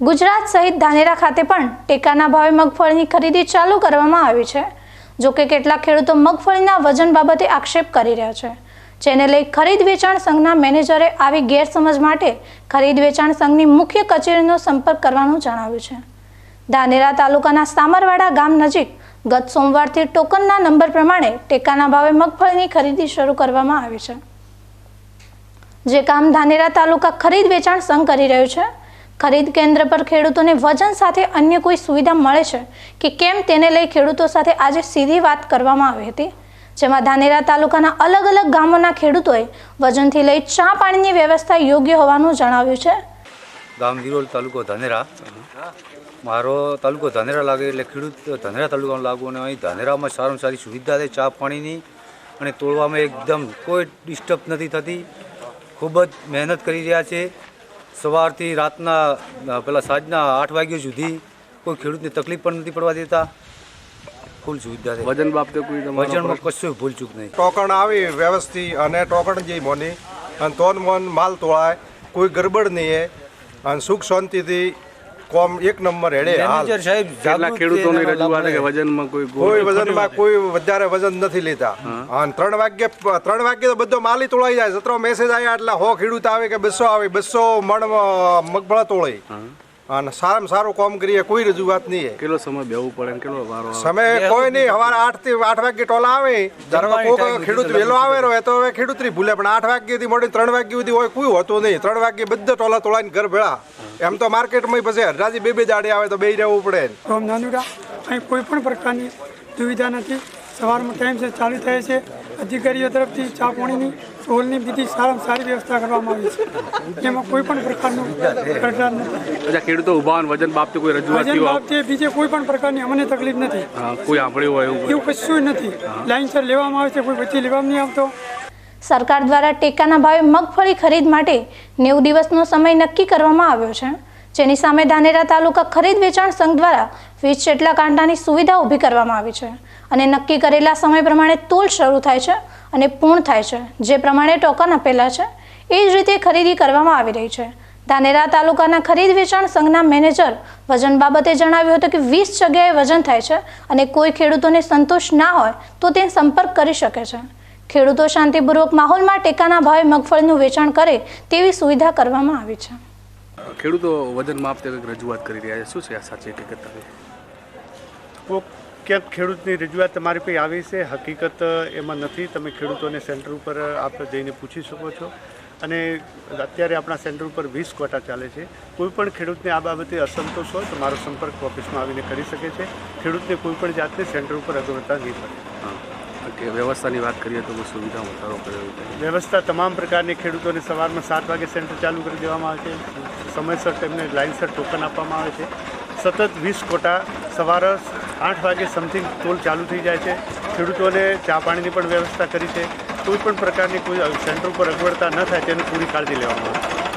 ગુજરાત સહિત ધાનેરા ખાતે પણ ટેકાના ભાવે મગફળીની ખરીદી ચાલુ કરવામાં આવી છે. જોકે કેટલાક ખેડૂતો મગફળીના વજન બાબતે આક્ષેપ કરી રહ્યા છે. જેને લઈ ખરીદ વેચાણ સંઘના મેનેજરે આવી ગેરસમજ માટે ખરીદ વેચાણ સંઘની મુખ્ય કચેરીનો સંપર્ક કરવાનું જણાવ્યું છે. ધાનેરા તાલુકાના સામરવાડા ગામ નજીક ગત સોમવારથી ટોકનના નંબર પ્રમાણે ટેકાના ભાવે મગફળીની ખરીદી શરૂ કરવામાં આવી છે. જે કામ ધાનેરા તાલુકા ખરીદ વેચાણ સંઘ કરી રહ્યું છે ખરીદ કેન્દ્ર પર ખેડૂતોને વજન સાથે અન્ય કોઈ સુવિધા મળે છે? કે કેમ તેને લઈ ખેડૂતો સાથે આજે સીધી વાત કરવામાં આવી હતી? જેમાં ધાનેરા તાલુકાના અલગ અલગ ગામોના ખેડૂતોએ વજનથી લઈ ચા પાણીની વ્યવસ્થા યોગ્ય હોવાનું જણાવ્યું છે. ગામ વિરોલ તાલુકો ધાનેરા. મારો તાલુકો ધાનેરા લાગે એટલે ખેડૂત ધાનેરા તાલુકાનો લાગુ અને અહીં ધાનેરામાં સારામાં સારી સુવિધા છે ચા પાણીની અને તોડવામાં એકદમ કોઈ ડિસ્ટર્બ નથી થતી. ખૂબ જ મહેનત કરી રહ્યા છે. સવારથી રાતના પેલા સાંજના આઠ વાગ્યા સુધી કોઈ ખેડૂતને તકલીફ પણ નથી પડવા દેતા. ફૂલ સુવિધા છે વજન બાબતે કોઈ વજનમાં કશું ભૂલચૂક નહીં. ટોકણ આવી વ્યવસ્થિત અને ટોકણ જે મોની. અને તોન મોન માલ તોળાય કોઈ ગરબડ નહીં હે અને સુખ શાંતિથી કોમ એક નંબર હેડે હાલ. મેનેજર સાહેબ કેટલા ખેડૂતોની રજૂઆત કે. વજનમાં કોઈ કોઈ વજનમાં કોઈ વધારે વજન નથી લેતા. અને ત્રણ વાગ્યે ત્રણ વાગ્યે તો બધો માલી તોળાઈ જાય. સત્રો મેસેજ આવ્યા એટલે હો ખેડૂત આવે કે બસો આવે બસો મણ મગફળા તોળાઈ. અને સારામાં સારું કામ કરીએ કોઈ રજૂઆત નહીં કેટલો સમય બેવું પડે કેટલો વારો સમય કોઈ નહીં. સવારે આઠથી આઠ વાગે ટોલા આવે. time ખેડૂત વેલો વહેલો આવે રહે તો હવે ખેડૂતની ભૂલે. પણ આઠ વાગ્યાથી મોડી ત્રણ વાગ્યા સુધી હોય કોઈ હોતું નહીં. ત્રણ વાગ્યે બધા ટોલા તોળાઈને ઘર ભેળા. એમ તો માર્કેટમાં પછી હરરાજી બે બે દાડે આવે તો બે રહેવું પડે રોમ નાનુડા અહીં કોઈ પણ પ્રકારની સુવિધા નથી. સવારમાં ટાઈમ છે ચાલુ થાય છે. અધિકારીઓ તરફથી ચા પાણીની ટોલની બીજી સારામાં સારી વ્યવસ્થા કરવામાં આવી છે. એમાં કોઈ પણ પ્રકારનું તકરાર નથી. અચ્છા ખેડૂતો ઊભા વજન બાબતે કોઈ રજૂઆત વજન બાબતે બીજે કોઈ પણ પ્રકારની અમને તકલીફ નથી. કોઈ સાંભળ્યું હોય એવું એવું કશું નથી. લાઈનસર લેવામાં આવે છે કોઈ વચ્ચે લેવામાં નહીં આવતો. સરકાર દ્વારા ટેકાના ભાવે મગફળી ખરીદ માટે નેવું દિવસનો સમય નક્કી કરવામાં આવ્યો છે. જેની સામે ધાનેરા તાલુકા ખરીદ વેચાણ સંઘ દ્વારા વીસ જેટલા કાંટાની સુવિધા ઊભી કરવામાં આવી છે અને નક્કી કરેલા સમય પ્રમાણે તોલ શરૂ થાય છે અને પૂર્ણ થાય છે, જે પ્રમાણે ટોકન આપેલા છે. એ જ રીતે ખરીદી કરવામાં આવી રહી છે. ધાનેરા તાલુકાના ખરીદ વેચાણ સંઘના મેનેજર વજન બાબતે જણાવ્યું હતું કે વીસ જગ્યાએ વજન થાય છે અને કોઈ ખેડૂતોને સંતોષ ના હોય તો તે સંપર્ક કરી શકે છે. ખેડૂતો શાંતિપૂર્વક માહોલમાં ટેકાના ભાવે મગફળીનું વેચાણ કરે તેવી સુવિધા કરવામાં આવી છે. ખેડૂતો વજન માપતે કંઈક રજૂઆત કરી રહ્યા છે? શું છે આ સાચી હકીકત હવે? ક્યાંક ખેડૂતની રજૂઆત તમારી પાસે આવી છે? હકીકત એમાં નથી. તમે ખેડૂતોને સેન્ટર ઉપર આપણે જઈને પૂછી શકો છો. અને અત્યારે આપણા સેન્ટર ઉપર વીસ કોટા ચાલે છે. કોઈ પણ ખેડૂતને આ બાબતે અસંતોષ હોય તો મારો સંપર્ક ઓફિસમાં આવીને કરી શકે છે. ખેડૂતને કોઈ પણ જાતની સેન્ટર ઉપર અગવડતા નહીં પડે. હા. કે વ્યવસ્થાની વાત કરીએ તો સુવિધા વધારો કર્યો છે વ્યવસ્થા તમામ પ્રકારની ખેડૂતોને સવારમાં સાત વાગે સેન્ટર ચાલુ કરી દેવામાં આવે છે. સમયસર તેમને લાઇનસર ટોકન આપવામાં આવે છે. સતત વીસ કોટા સવારે આઠ વાગે સમથિંગ ટોલ ચાલુ થઈ જાય છે. ખેડૂતોને ચા પાણીની પણ વ્યવસ્થા કરી છે. કોઈ પણ પ્રકારની કોઈ સેન્ટર ઉપર અગવડતા ન થાય તેની પૂરી કાળજી લેવામાં આવે છે.